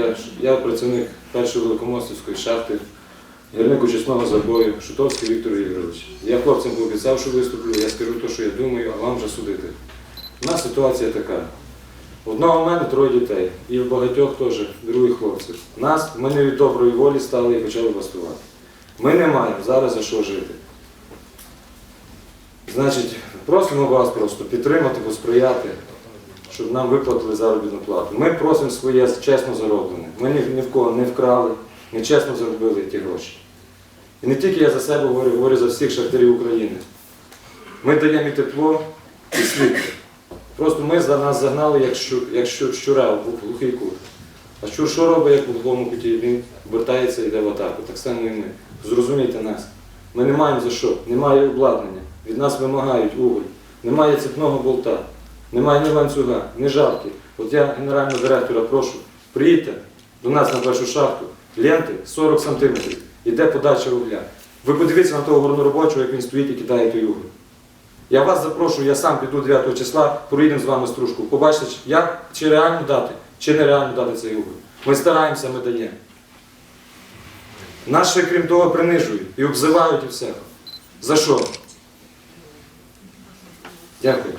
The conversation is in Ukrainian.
Я, я працівник першої великомостівської шахти, гірник очисного забою, Шутовський Віктор Ігорович. Я хлопцям пообіцяв, що виступлю, я скажу те, що я думаю, а вам вже судити. У нас ситуація така. Одного в мене троє дітей, і в багатьох теж других хлопців. Нас, ми не від доброї волі стали і почали бастувати. Ми не маємо зараз за що жити. Значить, просимо вас просто підтримати, посприяти, щоб нам виплатили заробітну плату. Ми просимо своє чесно зароблене. Ми ні, в кого не вкрали, ми чесно заробили ті гроші. І не тільки я за себе говорю, говорю за всіх шахтарів України. Ми даємо і тепло, і світло. Просто ми за нас загнали, як, щу, як щу, щура глухий кут. А щур що робить, як у глухому куті? Він вертається і йде в атаку. Так само і ми. Зрозумійте нас. Ми не маємо за що, немає обладнання. Від нас вимагають уголь. Немає цепного болта, немає ні ланцюга, ні жарки. От я генерального директора прошу, приїдьте до нас на першу шахту, ленти 40 сантиметрів, іде подача вугля. Ви подивіться на того горноробочого, як він стоїть і кидає той уголь. Я вас запрошую, я сам піду 9 числа, проїдемо з вами стружку. Побачите, чи- як, чи реально дати, чи нереально дати цей уголь. Ми стараємося, ми даємо. Нас ще, крім того, принижують і обзивають і все. За що? Дякую.